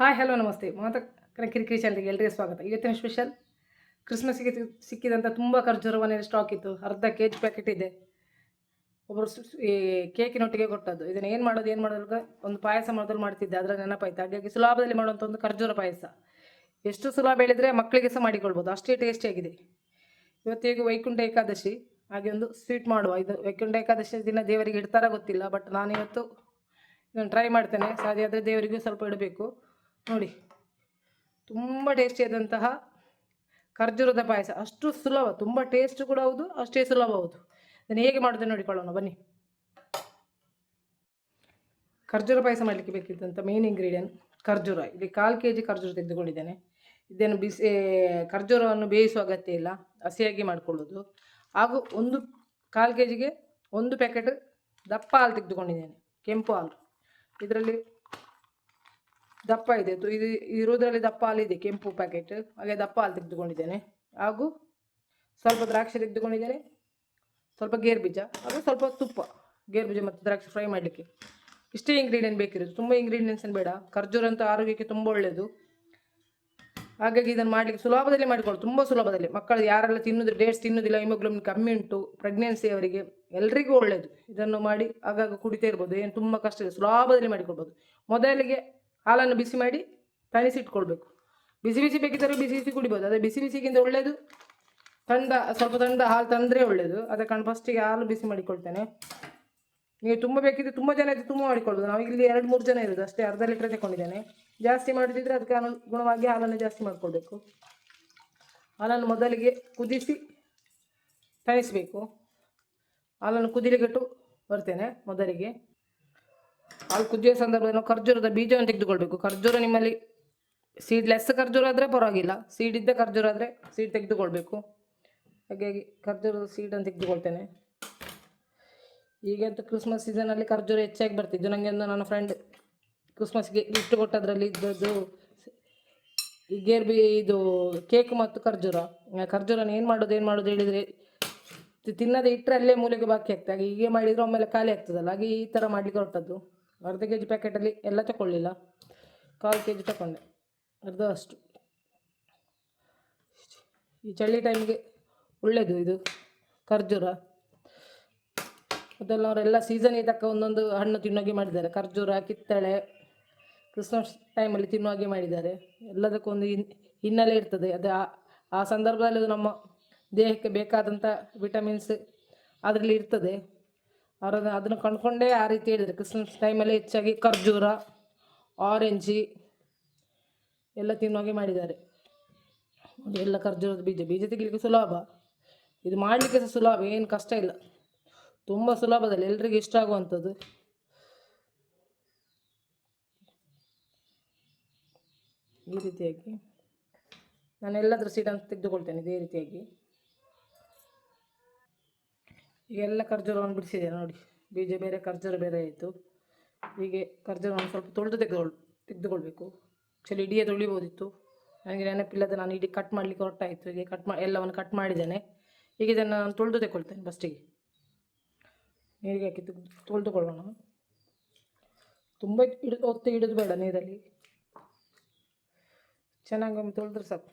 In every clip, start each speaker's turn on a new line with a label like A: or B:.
A: Hi, hello, ನಮಸ್ತೆ. ಮಮತ ಕಿರಿಕಿರಿ ಚಾನಲ್ಗೆ ಎಲ್ಲರಿಗೂ ಸ್ವಾಗತ. ಇವತ್ತಿನ ಸ್ಪೆಷಲ್ ಕ್ರಿಸ್ಮಸ್ಗೆ ಸಿಕ್ಕಿದಂಥ ತುಂಬ ಖರ್ಜೂರವನ್ನೇ ಸ್ಟಾಕ್ ಇತ್ತು. ಅರ್ಧ ಕೆ ಜಿ ಪ್ಯಾಕೆಟ್ ಇದೆ ಒಬ್ಬರು ಈ ಕೇಕಿನೊಟ್ಟಿಗೆ ಕೊಟ್ಟದ್ದು. ಇದನ್ನು ಏನು ಮಾಡೋದು ಏನು ಮಾಡೋದು ಒಂದು ಪಾಯಸ ಮಾಡೋದ್ರು ಮಾಡ್ತಿದ್ದೆ. ಅದರ ನೆನಪಾಯ್ತು. ಹಾಗಾಗಿ ಸುಲಭದಲ್ಲಿ ಮಾಡುವಂಥ ಒಂದು ಖರ್ಜೂರ ಪಾಯಸ. ಎಷ್ಟು ಸುಲಭ ಹೇಳಿದರೆ ಮಕ್ಕಳಿಗೆ ಸಹ ಮಾಡಿಕೊಳ್ಬೋದು. ಅಷ್ಟೇ ಟೇಸ್ಟಿಯಾಗಿದೆ ಇವತ್ತಿಗೆ ವೈಕುಂಠ ಏಕಾದಶಿ, ಹಾಗೆ ಒಂದು ಸ್ವೀಟ್ ಮಾಡುವ. ಇದು ವೈಕುಂಠ ಏಕಾದಶಿ ದಿನ ದೇವರಿಗೆ ಇಡ್ತಾರ ಗೊತ್ತಿಲ್ಲ ಬಟ್ ನಾನಿವತ್ತು ಇದನ್ನು ಟ್ರೈ ಮಾಡ್ತೇನೆ. ಸಾಧ್ಯ ಆದರೆ ದೇವರಿಗೂ ಸ್ವಲ್ಪ ಇಡಬೇಕು. ನೋಡಿ. ತುಂಬ ಟೇಸ್ಟಿಯಾದಂತಹ ಖರ್ಜೂರದ ಪಾಯಸ. ಅಷ್ಟು ಸುಲಭ, ತುಂಬ ಟೇಸ್ಟ್ ಕೂಡ ಹೌದು, ಅಷ್ಟೇ ಸುಲಭ ಹೌದು. ಅದನ್ನು ಹೇಗೆ ಮಾಡೋದು ನೋಡಿಕೊಳ್ಳೋಣ, ಬನ್ನಿ. ಖರ್ಜೂರ ಪಾಯಸ ಮಾಡಲಿಕ್ಕೆ ಬೇಕಿದ್ದಂಥ ಮೇನ್ ಇಂಗ್ರೀಡಿಯೆಂಟ್ ಖರ್ಜೂರ. ಇಲ್ಲಿ ಕಾಲು ಕೆ ಜಿ ಖರ್ಜೂರ ತೆಗೆದುಕೊಂಡಿದ್ದೇನೆ. ಇದನ್ನು ಬಿಸಿ ಖರ್ಜೂರವನ್ನು ಬೇಯಿಸುವ ಅಗತ್ಯ ಇಲ್ಲ. ಹಸಿಯಾಗಿ ಮಾಡಿಕೊಳ್ಳೋದು. ಹಾಗೂ ಒಂದು ಕಾಲು ಕೆ ಜಿಗೆ ಒಂದು ಪ್ಯಾಕೆಟ್ ದಪ್ಪ ಹಾಲು ತೆಗೆದುಕೊಂಡಿದ್ದೇನೆ. ಕೆಂಪು ಹಾಲು. ಇದರಲ್ಲಿ ದಪ್ಪ ಇದೆ. ಇದು ಇರೋದ್ರಲ್ಲಿ ದಪ್ಪ ಹಾಲಿದೆ ಕೆಂಪು ಪ್ಯಾಕೆಟ್ ಹಾಗೆ ದಪ್ಪ ಹಾಲು ತೆಗೆದುಕೊಂಡಿದ್ದೇನೆ. ಹಾಗೂ ಸ್ವಲ್ಪ ದ್ರಾಕ್ಷಿ ತೆಗೆದುಕೊಂಡಿದ್ದೇನೆ. ಸ್ವಲ್ಪ ಗೇರ್ ಬೀಜ ಹಾಗೂ ಸ್ವಲ್ಪ ತುಪ್ಪ. ಗೇರ್ ಬೀಜ ಮತ್ತು ದ್ರಾಕ್ಷಿ ಫ್ರೈ ಮಾಡಲಿಕ್ಕೆ. ಇಷ್ಟೇ ಇಂಗ್ರೀಡಿಯೆಂಟ್ ಬೇಕಿರೋದು. ತುಂಬ ಇಂಗ್ರೀಡಿಯೆಂಟ್ಸ್ ಏನು ಬೇಡ. ಖರ್ಜೂರ ಅಂತೂ ಆರೋಗ್ಯಕ್ಕೆ ತುಂಬ ಒಳ್ಳೆಯದು ಹಾಗಾಗಿ ಇದನ್ನು ಮಾಡಲಿಕ್ಕೆ ಸುಲಭದಲ್ಲಿ ಮಾಡಿಕೊಳ್ಳಿ ತುಂಬ ಸುಲಭದಲ್ಲಿ. ಮಕ್ಕಳು ಯಾರೆಲ್ಲ ತಿನ್ನೋದು ಡೇಟ್ಸ್ ತಿನ್ನೋದಿಲ್ಲ ಹಿಮೋಗ್ಲೋಬಿನ್ ಕಮ್ಮಿ ಉಂಟು ಪ್ರೆಗ್ನೆನ್ಸಿ ಅವರಿಗೆ ಎಲ್ರಿಗೂ ಒಳ್ಳೆಯದು ಇದನ್ನು ಮಾಡಿ ಆಗಾಗ ಕುಡಿತಾ ಇರ್ಬೋದು. ಏನು ತುಂಬ ಕಷ್ಟ ಇದೆ. ಸುಲಭದಲ್ಲಿ ಮಾಡಿಕೊಳ್ಬೋದು. ಮೊದಲಿಗೆ ಹಾಲನ್ನು ಬಿಸಿ ಮಾಡಿ ತಣಿಸಿಟ್ಕೊಳ್ಬೇಕು ಬಿಸಿ ಬಿಸಿ ಬೇಕಿದ್ದರೆ ಬಿಸಿ ಬಿಸಿ ಕುಡಿಬೋದು. ಅದೇ ಬಿಸಿ ಬಿಸಿಗಿಂತ ಒಳ್ಳೆಯದು ತಂದ, ಸ್ವಲ್ಪ ತಂದ ಹಾಲು ತಂದರೆ ಒಳ್ಳೆಯದು ಅದಕ್ಕೆ ನಾನು ಫಸ್ಟಿಗೆ ಹಾಲು ಬಿಸಿ ಮಾಡಿಕೊಳ್ತೇನೆ. ನೀವು ತುಂಬ ಬೇಕಿದ್ರೆ ತುಂಬ ಜನ ಇದ್ದು ತುಂಬ ಮಾಡಿಕೊಳ್ಬೋದು. ನಾವು ಇಲ್ಲಿ ಎರಡು, ಮೂರು ಜನ ಇರೋದು ಅಷ್ಟೇ. ಅರ್ಧ ಲೀಟ್ರ್ ತಗೊಂಡಿದ್ದೇನೆ ಜಾಸ್ತಿ ಮಾಡಿದ್ರೆ ಅದಕ್ಕೆ ಅನುಗುಣವಾಗಿ ಹಾಲನ್ನು ಜಾಸ್ತಿ ಮಾಡಿಕೊಳ್ಬೇಕು. ಹಾಲನ್ನು ಮೊದಲಿಗೆ ಕುದಿಸಿ ತಣಿಸಬೇಕು ಹಾಲನ್ನು ಕುದಿಲಿಗಟ್ಟು ಬರ್ತೇನೆ ಮೊದಲಿಗೆ. ಹಾಲು ಕುದಿಯೋ ಸಂದರ್ಭದಲ್ಲಿ ನಾವು ಖರ್ಜೂರದ ಬೀಜವನ್ನು ತೆಗೆದುಕೊಳ್ಬೇಕು. ಖರ್ಜೂರ ನಿಮ್ಮಲ್ಲಿ ಸೀಡ್ ಲೆಸ್ ಖರ್ಜೂರ ಆದರೆ ಪರವಾಗಿಲ್ಲ. ಸೀಡ್ ಇದ್ದ ಖರ್ಜೂರ ಆದರೆ ಸೀಡ್ ತೆಗೆದುಕೊಳ್ಬೇಕು. ಹಾಗಾಗಿ ಖರ್ಜೂರದ ಸೀಡನ್ನು ತೆಗೆದುಕೊಳ್ತೇನೆ. ಈಗಂತೂ ಕ್ರಿಸ್ಮಸ್ ಸೀಸನಲ್ಲಿ ಖರ್ಜೂರ ಹೆಚ್ಚಾಗಿ ಬರ್ತಿದ್ದು ನನಗೆ ಒಂದು ನನ್ನ ಫ್ರೆಂಡ್ ಕ್ರಿಸ್ಮಸ್ಗೆ ಗಿಫ್ಟ್ ಕೊಟ್ಟದ್ರಲ್ಲಿ ಇದ್ದದ್ದು ಈ ಗೇರ್ಬಿ ಇದು ಕೇಕ್ ಮತ್ತು ಖರ್ಜೂರ. ಖರ್ಜೂರನ ಏನು ಮಾಡೋದು ಏನು ಮಾಡೋದು ಹೇಳಿದರೆ ತಿನ್ನದೆ ಇಟ್ಟರೆ ಅಲ್ಲೇ ಮೂಲೆಗೆ ಬಾಕಿ ಆಗ್ತದೆ. ಹಾಗೆ ಹೀಗೆ ಮಾಡಿದರೆ ಒಮ್ಮೆಲೆ ಖಾಲಿ ಆಗ್ತದಲ್ಲ. ಹಾಗೆ ಈ ಥರ ಮಾಡಲಿಕ್ಕೆ ಹೊರಟದ್ದು. ಅರ್ಧ ಕೆ ಜಿ ಪ್ಯಾಕೆಟಲ್ಲಿ ಎಲ್ಲ ತಗೊಳ್ಳಿಲ್ಲ. ಕಾಲು ಕೆ ಜಿ ತಗೊಂಡೆ. ಅರ್ಧ ಅಷ್ಟು. ಈ ಚಳಿ ಟೈಮಿಗೆ ಒಳ್ಳೆಯದು ಇದು. ಖರ್ಜೂರ. ಅದೆಲ್ಲ ಅವರೆಲ್ಲ ಸೀಸನ್ ತಕ್ಕ ಒಂದೊಂದು ಹಣ್ಣು ತಿನ್ನೋಗೆ ಮಾಡಿದ್ದಾರೆ. ಖರ್ಜೂರ, ಕಿತ್ತಳೆ ಕ್ರಿಸ್ಮಸ್ ಟೈಮಲ್ಲಿ ತಿನ್ನುವಾಗೆ ಮಾಡಿದ್ದಾರೆ. ಎಲ್ಲದಕ್ಕೂ ಒಂದು ಹಿನ್, ಹಿನ್ನೆಲೆ ಇರ್ತದೆ. ಅದು ಆ ಆ ಸಂದರ್ಭದಲ್ಲಿ ನಮ್ಮ ದೇಹಕ್ಕೆ ಬೇಕಾದಂಥ ವಿಟಮಿನ್ಸ್ ಅದರಲ್ಲಿ ಇರ್ತದೆ. ಅವರ ಅದನ್ನು ಕಂಡ್ಕೊಂಡೇ ಆ ರೀತಿ ಹೇಳಿದ್ರು. ಕ್ರಿಸ್ಮಸ್ ಟೈಮಲ್ಲಿ ಹೆಚ್ಚಾಗಿ ಖರ್ಜೂರ ಆರೆಂಜಿ ಎಲ್ಲ ತಿನ್ನೋಗೆ ಮಾಡಿದ್ದಾರೆ. ಎಲ್ಲ ಖರ್ಜೂರದ ಬೀಜ. ಬೀಜ ತೆಗಿಲಿಕ್ಕೆ ಸುಲಭ. ಇದು ಮಾಡಲಿಕ್ಕೆ ಸಹ ಸುಲಭ. ಏನು ಕಷ್ಟ ಇಲ್ಲ. ತುಂಬ ಸುಲಭದಲ್ಲಿ ಎಲ್ರಿಗೂ ಇಷ್ಟ ಆಗುವಂಥದ್ದು. ಈ ರೀತಿಯಾಗಿ ನಾನು ಎಲ್ಲದರ ಸೀಟನ್ನು ತೆಗೆದುಕೊಳ್ತೇನೆ. ಇದೇ ರೀತಿಯಾಗಿ. ಈಗ ಎಲ್ಲ ಖರ್ಜೂರವನ್ನು ಬಿಡಿಸಿದೆ ನೋಡಿ. ಬೀಜ ಬೇರೆ, ಖರ್ಜೂರ ಬೇರೆ ಆಯಿತು. ಹೀಗೆ ಖರ್ಜೂರವನ್ನು ಸ್ವಲ್ಪ ತೊಳೆದು ತೆಗೆದುಕೊಳ್ ತೆಗೆದುಕೊಳ್ಬೇಕು. ಆ್ಯಕ್ಚುಲಿ ಇಡಿಯೇ ತೊಳಿಬೋದಿತ್ತು ನನಗೆ ನೆನಪಿಲ್ಲದ ನಾನು ಇಡೀ ಕಟ್ ಮಾಡಲಿಕ್ಕೆ ಹೊರಟಾಯಿತು. ಹೀಗೆ ಕಟ್ ಮಾ ಎಲ್ಲವನ್ನು ಕಟ್ ಮಾಡಿದ್ದೇನೆ. ಈಗ ಇದನ್ನು ನಾನು ತೊಳೆದು ತೆಗೊಳ್ತೇನೆ ಫಸ್ಟಿಗೆ ನೀರಿಗೆ ಹಾಕಿ ತೊಳೆದುಕೊಳ್ಳೋಣ ತುಂಬ ಇಡ ಒತ್ತಿ ಇಡೋದು ಬೇಡ ನೀರಲ್ಲಿ. ಚೆನ್ನಾಗಿ ಒಮ್ಮೆ ತೊಳೆದ್ರೆ ಸಾಕು.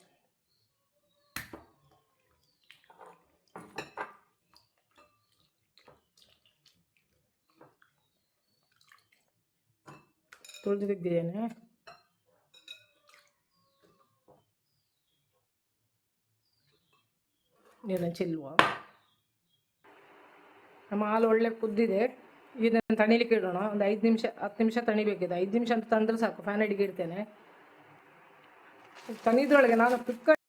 A: ತೊಳೆದು ತೆಗ್ದಿದ್ದೇನೆ ನಮ್ಮ ಹಾಲು ಒಳ್ಳೆ ಕುದ್ದಿದೆ. ಇದನ್ನು ತಣಿಲಿಕ್ಕೆ ಇಡೋಣ. ಒಂದು ಐದು ನಿಮಿಷ, ಹತ್ತು ನಿಮಿಷ ತಣಿಬೇಕಿದೆ. ಐದು ನಿಮಿಷ ಅಂತ ತಂದ್ರೆ ಸಾಕು. ಫ್ಯಾನ್ ಅಡಿಗೆ ಇಡ್ತೇನೆ. ತಣಿದ್ರೊಳಗೆ ನಾನು ಫ್ಲಿಪ್ಕಾರ್ಟ್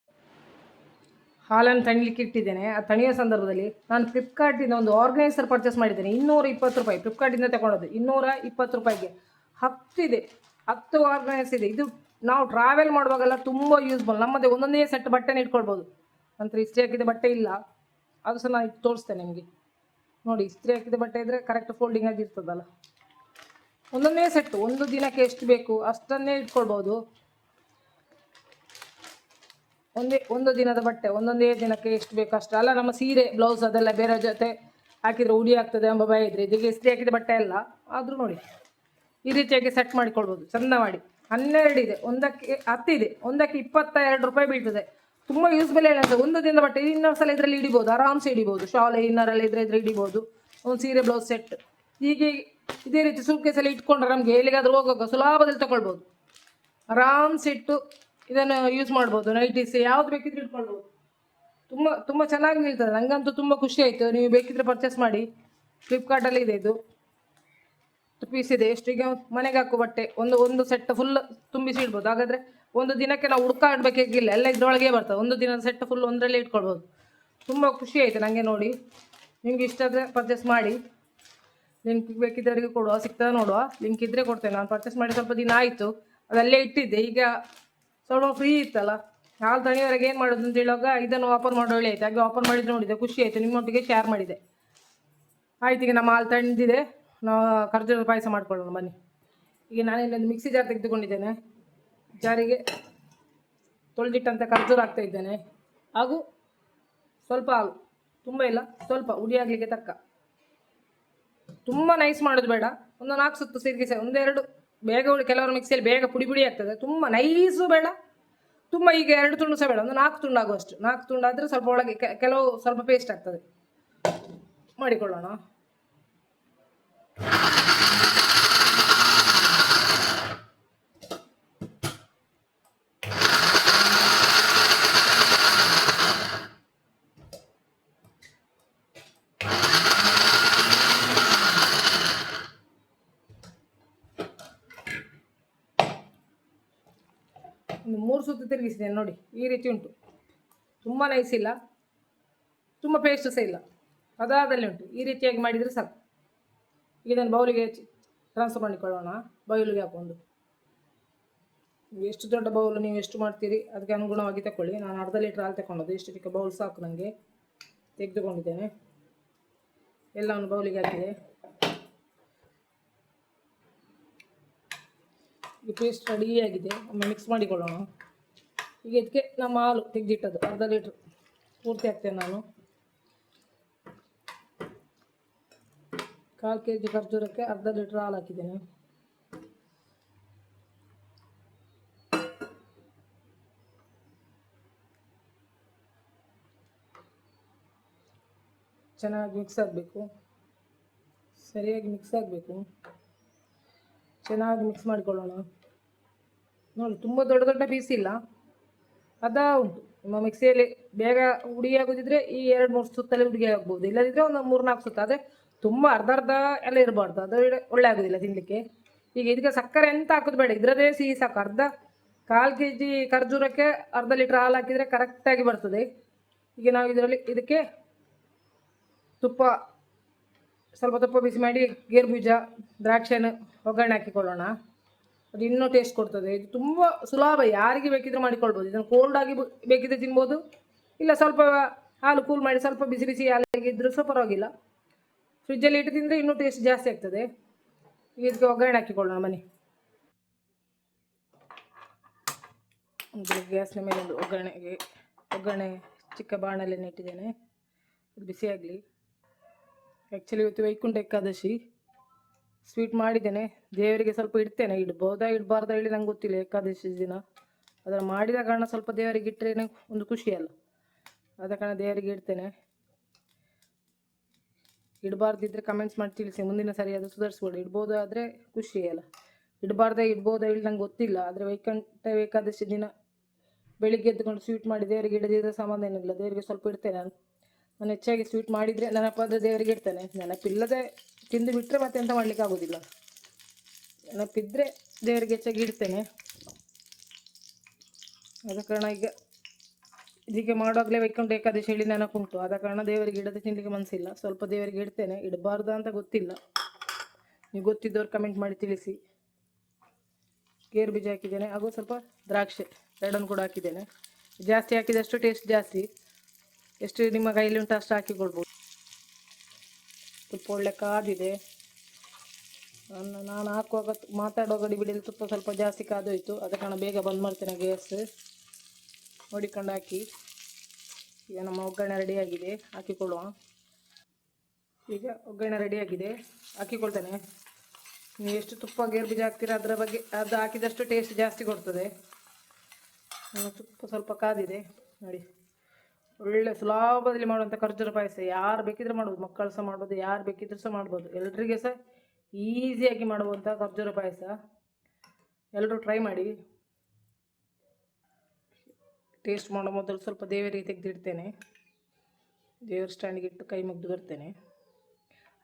A: ಹಾಲನ್ನು ತಣಿಲಿಕ್ಕೆ ಇಟ್ಟಿದ್ದೇನೆ. ಆ ತಣಿಯ ಸಂದರ್ಭದಲ್ಲಿ ನಾನು ಫ್ಲಿಪ್ಕಾರ್ಟಿಂದ ಒಂದು ಆರ್ಗನೈಸರ್ ಪರ್ಚೇಸ್ ಮಾಡಿದ್ದೇನೆ. ಇನ್ನೂರ ಇಪ್ಪತ್ತು ರೂಪಾಯಿ. ಫ್ಲಿಪ್ಕಾರ್ಟಿಂದ ತಗೊಳ್ಳೋದು ಇನ್ನೂರ ಇಪ್ಪತ್ತು ರೂಪಾಯಿಗೆ. ಹತ್ತಿದೆ, ಹತ್ತು ಆರ್ಗನೈಸ್ ಇದೆ. ಇದು ನಾವು ಟ್ರಾವೆಲ್ ಮಾಡುವಾಗೆಲ್ಲ ತುಂಬ ಯೂಸ್ಫುಲ್ ನಮ್ಮದೇ ಒಂದೊಂದೇ ಸೆಟ್ ಬಟ್ಟೆನ ಇಟ್ಕೊಳ್ಬೋದು. ನಂತರ ಇಸ್ತ್ರಿ ಹಾಕಿದ ಬಟ್ಟೆ ಇಲ್ಲ, ಅದು ಸಹ ನಾನು ತೋರಿಸ್ತೇನೆ ನಿಮಗೆ. ನೋಡಿ, ಇಸ್ತ್ರಿ ಹಾಕಿದ ಬಟ್ಟೆ ಇದ್ದರೆ ಕರೆಕ್ಟ್ ಫೋಲ್ಡಿಂಗ್ ಆಗಿರ್ತದಲ್ಲ ಒಂದೊಂದೇ ಸೆಟ್ಟು ಒಂದು ದಿನಕ್ಕೆ ಎಷ್ಟು ಬೇಕು ಅಷ್ಟನ್ನೇ ಇಟ್ಕೊಳ್ಬೋದು. ಒಂದೇ, ಒಂದು ದಿನದ ಬಟ್ಟೆ, ಒಂದೊಂದೇ ದಿನಕ್ಕೆ ಎಷ್ಟು ಬೇಕು ಅಷ್ಟು. ಅಲ್ಲ, ನಮ್ಮ ಸೀರೆ ಬ್ಲೌಸ್ ಅದೆಲ್ಲ ಬೇರೆ ಜೊತೆ ಹಾಕಿದರೆ ಉಡಿ ಆಗ್ತದೆ ಎಂಬ ಭಯ ಇದ್ರೆ. ಇದಕ್ಕೆ ಇಸ್ತ್ರಿ ಹಾಕಿದ ಬಟ್ಟೆ ಅಲ್ಲ, ಆದರೂ ನೋಡಿ. ಈ ರೀತಿಯಾಗಿ ಸೆಟ್ ಮಾಡಿಕೊಳ್ಬೋದು. ಚಂದ ಮಾಡಿ. ಹನ್ನೆರಡು ಇದೆ. ಒಂದಕ್ಕೆ ಹತ್ತಿದೆ ಒಂದಕ್ಕೆ ಇಪ್ಪತ್ತ ಎರಡು ರೂಪಾಯಿ ಬೀಳ್ತದೆ. ತುಂಬ ಯೂಸ್ಫುಲ್ ಏನಂತ ಒಂದು ದಿನದ ಬಟ್ಟೆ ಇನ್ನೊಂದು ಸಲ ಇದರಲ್ಲಿ ಹಿಡಿಬೋದು ಆರಾಮ್ಸೆ ಹಿಡಿಬೋದು ಶಾಲ್ ಇನ್ನರಲ್ಲಿ ಇದ್ರೆ ಇದ್ರೆ ಹಿಡಿಬೋದು ಒಂದು ಸೀರೆ ಬ್ಲೌಸ್ ಸೆಟ್ ಹೀಗೆ ಇದೇ ರೀತಿ ಸೂಟ್ಕೇಸಲ್ಲಿ ಇಟ್ಕೊಂಡ್ರೆ ನಮಗೆ ಎಲ್ಲಿಗಾದ್ರೂ ಹೋಗುವಾಗ ಸುಲಭದಲ್ಲಿ ತಗೊಳ್ಬೋದು. ಆರಾಮ್ಸೆ ಇಟ್ಟು ಇದನ್ನು ಯೂಸ್ ಮಾಡ್ಬೋದು. ನೈಟೀಸ್ ಯಾವ್ದು ಬೇಕಿದ್ರೆ ಇಟ್ಕೊಳ್ಬೋದು. ತುಂಬ ತುಂಬ ಚೆನ್ನಾಗಿ ನಿಲ್ತದೆ. ನಂಗಂತೂ ತುಂಬ ಖುಷಿ ಆಯಿತು. ನೀವು ಬೇಕಿದ್ರೆ ಪರ್ಚೇಸ್ ಮಾಡಿ. ಫ್ಲಿಪ್ಕಾರ್ಟಲ್ಲಿ ಇದೆ ಇದು. ಪೀಸ್ ಇದೆ. ಎಷ್ಟಿಗೆ ಮನೆಗೆ ಹಾಕೋ ಬಟ್ಟೆ, ಒಂದು ಒಂದು ಸೆಟ್ ಫುಲ್ ತುಂಬಿಸಿ ಇಡ್ಬೋದು. ಹಾಗಾದರೆ ಒಂದು ದಿನಕ್ಕೆ ನಾವು ಹುಡ್ಕಾಡ್ಬೇಕಾಗಿಲ್ಲ ಎಲ್ಲ ಇದ್ರೊಳಗೆ ಬರ್ತದೆ. ಒಂದು ದಿನದ ಸೆಟ್ ಫುಲ್ ಒಂದರಲ್ಲಿ ಇಟ್ಕೊಳ್ಬೋದು. ತುಂಬ ಖುಷಿ ಆಯಿತು ನನಗೆ ನೋಡಿ. ನಿಮ್ಗೆ ಇಷ್ಟ ಆದರೆ ಪರ್ಚೇಸ್ ಮಾಡಿ. ಲಿಂಕ್ ಬೇಕಿದ್ದವರಿಗೆ ಕೊಡುವ. ಸಿಗ್ತದೆ ನೋಡುವ. ಲಿಂಕ್ ಇದ್ದರೆ ಕೊಡ್ತೇನೆ. ನಾನು ಪರ್ಚೇಸ್ ಮಾಡಿ ಸ್ವಲ್ಪ ದಿನ ಆಯಿತು. ಅದಲ್ಲೇ ಇಟ್ಟಿದ್ದೆ. ಈಗ ಸ್ವಲ್ಪ ಫ್ರೀ ಇತ್ತಲ್ಲ. ಹಾಲು ತಣಿಯವರೆಗೆ ಏನು ಮಾಡೋದು ಅಂತ ಹೇಳುವಾಗ ಇದನ್ನು ಓಪನ್ ಮಾಡೋ ಒಳ್ಳೆ ಆಯಿತು. ಹಾಗೆ ಓಪನ್ ಮಾಡಿದ್ರೆ ನೋಡಿದೆ. ಖುಷಿ ಆಯಿತು. ನಿಮ್ಮೊಟ್ಟಿಗೆ ಶೇರ್ ಮಾಡಿದೆ. ಆಯ್ತು, ಈಗ ನಮ್ಮ ಹಾಲು ತಣಿದಿದೆ ನಾವು ಖರ್ಜೂರದ ಪಾಯಸ ಮಾಡ್ಕೊಳ್ಳೋಣ, ಬನ್ನಿ. ಈಗ ನಾನು ನಾನಿಲ್ಲೊಂದು ಮಿಕ್ಸಿ ಜಾರ್ ತೆಗೆದುಕೊಂಡಿದ್ದೇನೆ. ಜಾರಿಗೆ ತೊಳೆದಿಟ್ಟಂಥ ಖರ್ಜೂರ ಹಾಕ್ತಾ ಇದ್ದೇನೆ. ಹಾಗೂ ಸ್ವಲ್ಪ ಹಾಲು, ತುಂಬ ಇಲ್ಲ, ಸ್ವಲ್ಪ ಉಡಿ ಆಗಲಿಕ್ಕೆ ತಕ್ಕ. ತುಂಬ ನೈಸ್ ಮಾಡೋದು ಬೇಡ. ಒಂದು ನಾಲ್ಕು ಸುತ್ತು ಸಿರ್ಗಿಸಿ ಒಂದೆರಡು ಬೇಗ ಉಳಿ ಕೆಲವರು ಮಿಕ್ಸಿಯಲ್ಲಿ ಬೇಗ ಪುಡಿ ಪುಡಿ ಆಗ್ತದೆ. ತುಂಬ ನೈಸು ಬೇಡ. ತುಂಬ ಈಗ ಎರಡು ತುಂಡು ಸಹ ಬೇಡ, ಒಂದು ನಾಲ್ಕು ತುಂಡು ಆಗುವಷ್ಟು. ನಾಲ್ಕು ತುಂಡು ಆದರೆ ಸ್ವಲ್ಪ ಒಳಗೆ ಕೆಲವು ಸ್ವಲ್ಪ ಪೇಸ್ಟ್ ಆಗ್ತದೆ. ಮಾಡಿಕೊಳ್ಳೋಣ ಒಂದು ಮೂರು ಸುತ್ತು ತಿರುಗಿಸಿದ್ದೇನೆ ನೋಡಿ, ಈ ರೀತಿ ಉಂಟು. ತುಂಬ ನೈಸ್ ಇಲ್ಲ, ತುಂಬ ಪೇಸ್ಟ್ ಸಹ ಇಲ್ಲ. ಅದಾದಲ್ಲಿ ಉಂಟು, ಈ ರೀತಿಯಾಗಿ ಮಾಡಿದರೆ ಸಾಕು. ಈಗ ನಾನು ಬೌಲಿಗೆ ಟ್ರಾನ್ಸ್ಫರ್ ಮಾಡಿಕೊಳ್ಳೋಣ. ಬೌಲಿಗೆ ಹಾಕೊಂಡು. ಎಷ್ಟು ದೊಡ್ಡ ಬೌಲ್, ನೀವು ಎಷ್ಟು ಮಾಡ್ತೀರಿ, ಅದಕ್ಕೆ ಅನುಗುಣವಾಗಿ ತಗೊಳ್ಳಿ ನಾನು ಅರ್ಧ ಲೀಟ್ರ್ ಹಾಲು ತಗೊಂಡದ್ದು ಎಷ್ಟು ಚಿಕ್ಕ ಬೌಲ್ ಸಾಕು ನನಗೆ ತೆಗೆದುಕೊಂಡಿದ್ದೇನೆ. ಎಲ್ಲವನ್ನು ಬೌಲಿಗೆ ಹಾಕಿದೆ. ಈ ಪೇಸ್ಟ್ ರೆಡಿಯಾಗಿದೆ ಒಮ್ಮೆ ಮಿಕ್ಸ್ ಮಾಡಿಕೊಳ್ಳೋಣ. ಈಗ ಇದಕ್ಕೆ ನಮ್ಮ ಹಾಲು ತೆಗೆದಿಟ್ಟದ್ದು ಅರ್ಧ ಲೀಟ್ರ್ ಪೂರ್ತಿ ಹಾಕ್ತೇನೆ ನಾನು. ಕಾಲು ಕೆ ಜಿ ಖರ್ಜೂರಕ್ಕೆ ಅರ್ಧ ಲೀಟ್ರ್ ಹಾಲು ಹಾಕಿದ್ದೇನೆ. ಚೆನ್ನಾಗಿ ಮಿಕ್ಸ್ ಆಗಬೇಕು. ಸರಿಯಾಗಿ ಮಿಕ್ಸ್ ಆಗಬೇಕು. ಚೆನ್ನಾಗಿ ಮಿಕ್ಸ್ ಮಾಡಿಕೊಳ್ಳೋಣ. ನೋಡಿ, ತುಂಬ ದೊಡ್ಡ ದೊಡ್ಡ ಪೀಸ್ ಇಲ್ಲ. ಅದ ಉಂಟು ನಿಮ್ಮ ಮಿಕ್ಸಿಯಲ್ಲಿ ಬೇಗ ಹುಡಿ ಆಗೋದಿದ್ರೆ ಈ ಎರಡು ಮೂರು ಸುತ್ತಲ್ಲಿ ಹುಡುಗಿ ಆಗ್ಬೋದು. ಇಲ್ಲದಿದ್ದರೆ ಒಂದು ಮೂರು ನಾಲ್ಕು ಸುತ್ತ. ಆದರೆ ತುಂಬ ಅರ್ಧ ಅರ್ಧ ಎಲ್ಲ ಇರಬಾರ್ದು. ಅದು ಒಳ್ಳೆ ಆಗೋದಿಲ್ಲ ತಿನ್ನಲಿಕ್ಕೆ ಈಗ ಇದಕ್ಕೆ ಸಕ್ಕರೆ ಎಂತ ಹಾಕೋದು ಬೇಡ. ಇದರದೇ ಸಿಹಿ ಸಾಕು. ಅರ್ಧ ಕಾಲು ಕೆ ಜಿ ಖರ್ಜೂರಕ್ಕೆ ಅರ್ಧ ಲೀಟ್ರ್ ಹಾಲು ಹಾಕಿದರೆ ಕರೆಕ್ಟಾಗಿ ಬರ್ತದೆ. ಈಗ ನಾವು ಇದರಲ್ಲಿ ಇದಕ್ಕೆ ತುಪ್ಪ, ಸ್ವಲ್ಪ ತುಪ್ಪ ಬಿಸಿ ಮಾಡಿ ಗೇರು ಬೀಜ ದ್ರಾಕ್ಷಿಯನ್ನು ಒಗ್ಗರಣೆ ಹಾಕಿಕೊಳ್ಳೋಣ. ಅದು ಇನ್ನೂ ಟೇಸ್ಟ್ ಕೊಡ್ತದೆ. ಇದು ತುಂಬ ಸುಲಭ, ಯಾರಿಗೆ ಬೇಕಿದ್ರೆ ಮಾಡಿಕೊಳ್ಬೋದು. ಇದನ್ನು ಕೋಲ್ಡ್ ಆಗಿ ಬೇಕಿದ್ರೆ ತಿನ್ಬೋದು. ಇಲ್ಲ ಸ್ವಲ್ಪ ಹಾಲು ಕೂಲ್ ಮಾಡಿ ಸ್ವಲ್ಪ ಬಿಸಿ ಬಿಸಿ ಹಾಲಿಗೆ ಇದ್ರೂ ಸಹ ಪರವಾಗಿಲ್ಲ. ಫ್ರಿಜ್ಜಲ್ಲಿ ಇಟ್ಟು ತಿಂದರೆ ಇನ್ನೂ ಟೇಸ್ಟ್ ಜಾಸ್ತಿ ಆಗ್ತದೆ. ಇದಕ್ಕೆ ಒಗ್ಗರಣೆ ಹಾಕಿಕೊಳ್ಳೋಣ ಒಂದು ಗ್ಯಾಸ್ನ ಮೇಲೆ ಒಂದು ಒಗ್ಗರಣೆಗೆ, ಒಗ್ಗರಣೆ ಚಿಕ್ಕ ಬಾಣಲೆಯನ್ನು ಇಟ್ಟಿದ್ದೇನೆ. ಬಿಸಿಯಾಗಲಿ. ಆ್ಯಕ್ಚುಲಿ ಇವತ್ತು ವೈಕುಂಠ ಏಕಾದಶಿ. ಸ್ವೀಟ್ ಮಾಡಿದ್ದೇನೆ. ದೇವರಿಗೆ ಸ್ವಲ್ಪ ಇಡ್ತೇನೆ. ಇಡ್ಬೋದಾ, ಇಡಬಾರ್ದಾ ಹೇಳಿ ನಂಗೆ ಗೊತ್ತಿಲ್ಲ ಏಕಾದಶಿ ದಿನ. ಅದನ್ನು ಮಾಡಿದ ಕಾರಣ ಸ್ವಲ್ಪ ದೇವರಿಗೆ ಇಟ್ಟರೆ ಒಂದು ಖುಷಿ ಅಲ್ಲ. ಆದ ಕಾರಣ ದೇವರಿಗೆ ಇಡ್ತೇನೆ. ಇಡಬಾರ್ದಿದ್ರೆ ಕಮೆಂಟ್ಸ್ ಮಾಡಿ ತಿಳಿಸಿ. ಮುಂದಿನ ಸರಿ ಅದು ಸುಧಾರಿಸ್ಬೋದು ಇಡ್ಬೋದು ಆದರೆ ಖುಷಿ ಅಲ್ಲ. ಇಡಬಾರ್ದೆ, ಇಡ್ಬೋದಾ ಹೇಳಿ ನಂಗೆ ಗೊತ್ತಿಲ್ಲ. ಆದರೆ ವೈಕಂಠ ಏಕಾದಶಿ ದಿನ ಬೆಳಿಗ್ಗೆ ಎದ್ದುಕೊಂಡು ಸ್ವೀಟ್ ಮಾಡಿ ದೇವರಿಗೆ ಇಡದಿದ್ರೆ ಸಮಾಧಾನ ಏನಿಲ್ಲ ದೇವರಿಗೆ ಸ್ವಲ್ಪ ಇಡ್ತೇನೆ ನಾನು. ನಾನು ಹೆಚ್ಚಾಗಿ ಸ್ವೀಟ್ ಮಾಡಿದರೆ ನೆನಪಾದರೆ ದೇವರಿಗೆ ಇಡ್ತೇನೆ. ನೆನಪಿಲ್ಲದೆ ತಿಂದು ಬಿಟ್ಟರೆ ಮತ್ತೆ ಎಂತ ಮಾಡ್ಲಿಕ್ಕೆ ಆಗೋದಿಲ್ಲ. ನೆನಪಿದ್ದರೆ ದೇವರಿಗೆ ಹೆಚ್ಚಾಗಿ ಇಡ್ತೇನೆ. ಆದ ಕಾರಣ ಈಗ ಇದಕ್ಕೆ ಮಾಡುವಾಗಲೇ ವೈಕುಂಠ ಏಕಾದಶಿ ಹೇಳಿ ನೆನಪುಂಟು ಆದ ಕಾರಣ ದೇವರಿಗೆ ಇಡದೆ ತಿನ್ನಲಿಕ್ಕೆ ಮನಸ್ಸಿಲ್ಲ ಸ್ವಲ್ಪ ದೇವರಿಗೆ ಇಡ್ತೇನೆ. ಇಡಬಾರ್ದು ಅಂತ ಗೊತ್ತಿಲ್ಲ. ನೀವು ಗೊತ್ತಿದ್ದವ್ರು ಕಮೆಂಟ್ ಮಾಡಿ ತಿಳಿಸಿ. ಗೇರು ಬೀಜ ಹಾಕಿದ್ದೇನೆ. ಹಾಗೂ ಸ್ವಲ್ಪ ದ್ರಾಕ್ಷಿ, ಎರಡನ್ನು ಕೂಡ ಹಾಕಿದ್ದೇನೆ. ಜಾಸ್ತಿ ಹಾಕಿದಷ್ಟು ಟೇಸ್ಟ್ ಜಾಸ್ತಿ. ಎಷ್ಟು ನಿಮ್ಮ ಕೈಯಲ್ಲಿ ಉಂಟು ಅಷ್ಟು ಹಾಕಿಕೊಳ್ಬೋದು ತುಪ್ಪ ಒಳ್ಳೆ ಕಾದಿದೆ. ನಾನು ನಾನು ಹಾಕುವಾಗ ಮಾತಾಡೋ ಮಾತಾಡುವಾಗ ಡಿಬಿಡಿಯಲ್ಲಿ ತುಪ್ಪ ಸ್ವಲ್ಪ ಜಾಸ್ತಿ ಕಾದೋಯ್ತು. ಅದ ಕಾರಣ ಬೇಗ ಬಂದ್ ಮಾಡ್ತೇನೆ ಗ್ಯಾಸ್. ನೋಡಿಕೊಂಡು ಹಾಕಿ. ಈಗ ನಮ್ಮ ಒಗ್ಗರಣೆ ರೆಡಿಯಾಗಿದೆ ಹಾಕಿಕೊಳ್ಳುವ. ಈಗ ಒಗ್ಗರಣೆ ರೆಡಿಯಾಗಿದೆ ಹಾಕಿಕೊಳ್ತೇನೆ. ನೀವು ಎಷ್ಟು ತುಪ್ಪ ಗೇರ್ ಹಾಕ್ತೀರಾ ಅದರ ಬಗ್ಗೆ, ಅದು ಹಾಕಿದಷ್ಟು ಟೇಸ್ಟ್ ಜಾಸ್ತಿ ಕೊಡ್ತದೆ. ತುಪ್ಪ ಸ್ವಲ್ಪ ಕಾದಿದೆ. ನೋಡಿ. ಒಳ್ಳೆ ಸುಲಭದಲ್ಲಿ ಮಾಡುವಂಥ ಖರ್ಜೂರ ಪಾಯಸ ಯಾರು ಬೇಕಿದ್ರೆ ಮಾಡ್ಬೋದು, ಮಕ್ಕಳು ಸಹ ಮಾಡ್ಬೋದು, ಯಾರು ಬೇಕಿದ್ರೂ ಸಹ ಮಾಡ್ಬೋದು. ಎಲ್ರಿಗೆ ಸಹ ಈಸಿಯಾಗಿ ಮಾಡುವಂಥ ಖರ್ಜೂರ ಪಾಯಸ ಎಲ್ಲರೂ ಟ್ರೈ ಮಾಡಿ. ಟೇಸ್ಟ್ ಮಾಡೋ ಮೊದಲು ಸ್ವಲ್ಪ ದೇವರಿಗೆ ತೆಗೆದಿಡ್ತೇನೆ. ದೇವರ ಸ್ಟ್ಯಾಂಡಿಗೆ ಇಟ್ಟು ಕೈ ಮುಗಿದು ಬರ್ತೇನೆ.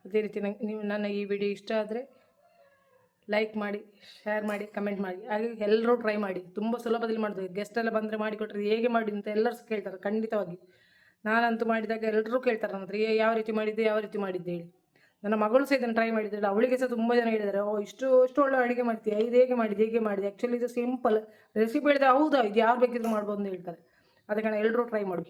A: ಅದೇ ರೀತಿ ನಂಗೆ ನೀವು ನನ್ನ ಈ ವಿಡಿಯೋ ಇಷ್ಟ ಆದರೆ ಲೈಕ್ ಮಾಡಿ ಶೇರ್ ಮಾಡಿ ಕಮೆಂಟ್ ಮಾಡಿ. ಹಾಗೆ ಎಲ್ಲರೂ ಟ್ರೈ ಮಾಡಿ. ತುಂಬ ಸುಲಭದಲ್ಲಿ ಮಾಡೋದು ಗೆಸ್ಟ್ ಎಲ್ಲ ಬಂದರೆ ಮಾಡಿಕೊಟ್ರೆ ಹೇಗೆ ಮಾಡಿ ಅಂತ ಎಲ್ಲರೂ ಕೇಳ್ತಾರೆ ಖಂಡಿತವಾಗಿ. ನಾನಂತೂ ಮಾಡಿದಾಗ ಎಲ್ಲರೂ ಕೇಳ್ತಾರೆ ನನ್ನ ಹತ್ರ "ಏ, ಯಾವ ರೀತಿ ಮಾಡಿದ್ದೆ ಯಾವ ರೀತಿ ಮಾಡಿದ್ದೆ? ಹೇಳಿ. ನನ್ನ ಮಗಳು ಸಹ ಇದನ್ನು ಟ್ರೈ ಮಾಡಿದ್ದಾಳೆ ಅವಳಿಗೆ ಸಹ ತುಂಬ ಜನ ಹೇಳಿದ್ದಾರೆ ಓ ಇಷ್ಟು ಇಷ್ಟು ಒಳ್ಳೆ ಅಡುಗೆ ಮಾಡ್ತೀಯ? ಇದು ಹೇಗೆ ಮಾಡಿದೆ ಹೇಗೆ ಮಾಡಿದೆ ಆ್ಯಕ್ಚುಲಿ ಇದು ಸಿಂಪಲ್ ರೆಸಿಪಿ ಹೇಳಿದ್ರೆ ಹೌದಾ? ಇದು ಯಾರು ಬೇಕಿದ್ರು ಮಾಡ್ಬೋದು ಅಂತ ಹೇಳ್ತಾರೆ. ಅದಕ್ಕೆ ಎಲ್ಲರೂ ಟ್ರೈ ಮಾಡಿ